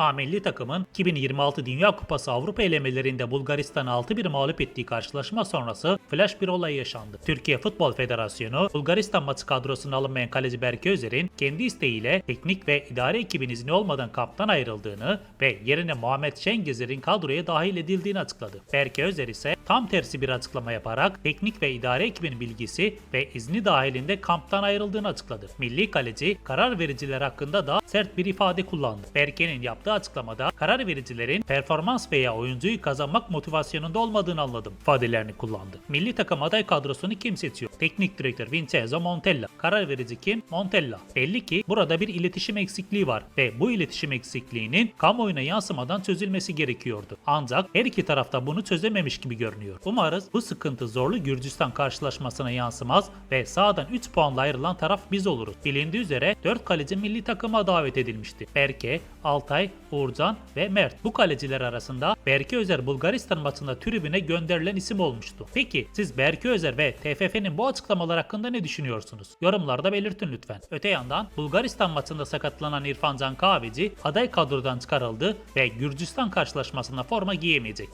A milli takımın 2026 Dünya Kupası Avrupa elemelerinde Bulgaristan'ı 6-1 mağlup ettiği karşılaşma sonrası flash bir olay yaşandı. Türkiye Futbol Federasyonu, Bulgaristan maçı kadrosuna alınmayan kaleci Berke Özer'in kendi isteğiyle teknik ve idare ekibin izni olmadan kamptan ayrıldığını ve yerine Muhammed Şengezer'in kadroya dahil edildiğini açıkladı. Berke Özer ise tam tersi bir açıklama yaparak teknik ve idare ekibin bilgisi ve izni dahilinde kamptan ayrıldığını açıkladı. Milli kaleci karar vericiler hakkında da sert bir ifade kullandı. Berke'nin yaptığı açıklamada karar vericilerin performans veya oyuncuyu kazanmak motivasyonunda olmadığını anladım ifadelerini kullandı. Milli takım aday kadrosunu kim seçiyor? Teknik direktör Vincenzo Montella. Karar verici kim? Montella. Belli ki burada bir iletişim eksikliği var ve bu iletişim eksikliğinin kamuoyuna yansımadan çözülmesi gerekiyordu. Ancak her iki tarafta bunu çözememiş gibi görünüyor. Umarız bu sıkıntı zorlu Gürcistan karşılaşmasına yansımaz ve sahadan 3 puanla ayrılan taraf biz oluruz. Bilindiği üzere 4 kaleci milli takıma davet edilmişti. Berke, Altay, Uğurcan ve Mert. Bu kaleciler arasında Berke Özer Bulgaristan maçında tribüne gönderilen isim olmuştu. Peki siz Berke Özer ve TFF'nin bu açıklamalar hakkında ne düşünüyorsunuz? Yorumlarda belirtin lütfen. Öte yandan Bulgaristan maçında sakatlanan İrfan Can Kahveci aday kadrodan çıkarıldı ve Gürcistan karşılaşmasında forma giyemeyecek.